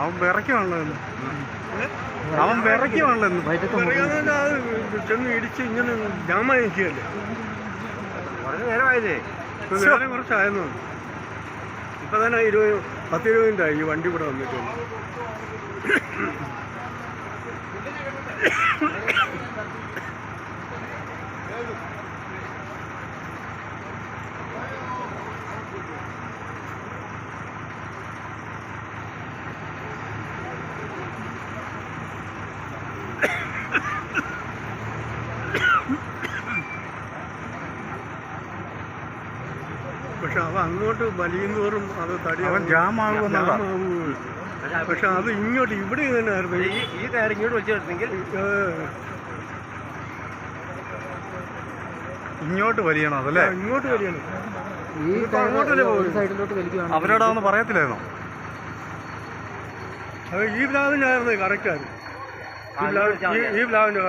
അവൻ വിറയ്ക്കുവാണല്ലോ അവൻ വിറയ്ക്കുവാണല്ലോ ചെന്ന് ഇടിച്ച് ഇങ്ങനെ ജാമായി നിൽക്കുകയല്ലേ? കുറച്ച് നേരമായില്ലേ? ഇപ്പൊ വേറെ കുറച്ചായിരുന്നു. ഇപ്പൊ തന്നെ ഇരുപത് പത്ത് ഇരുപതിന്റെ മിനിറ്റായി. ഈ വണ്ടി ഇവിടെ വന്നിട്ട് പക്ഷെ അവ അങ്ങോട്ട് വലിയുന്നോറും അത് തടി അവൻ പക്ഷെ അത് ഇങ്ങോട്ട് ഇവിടെ തന്നെ ആയിരുന്നു. ഈ ഈ കയറി ഇങ്ങോട്ട് വലിച്ചെടുത്തെങ്കിൽ ഇങ്ങോട്ട് വലിയണം അതല്ലേ ഇങ്ങോട്ട് വലിയണം. അവരോടൊന്നും പറയത്തില്ലായിരുന്നോ? അത് ഈ പ്ലാവിനായിരുന്നു കറക്റ്റായിരുന്നു. ഈ പ്ലാവിന്റെ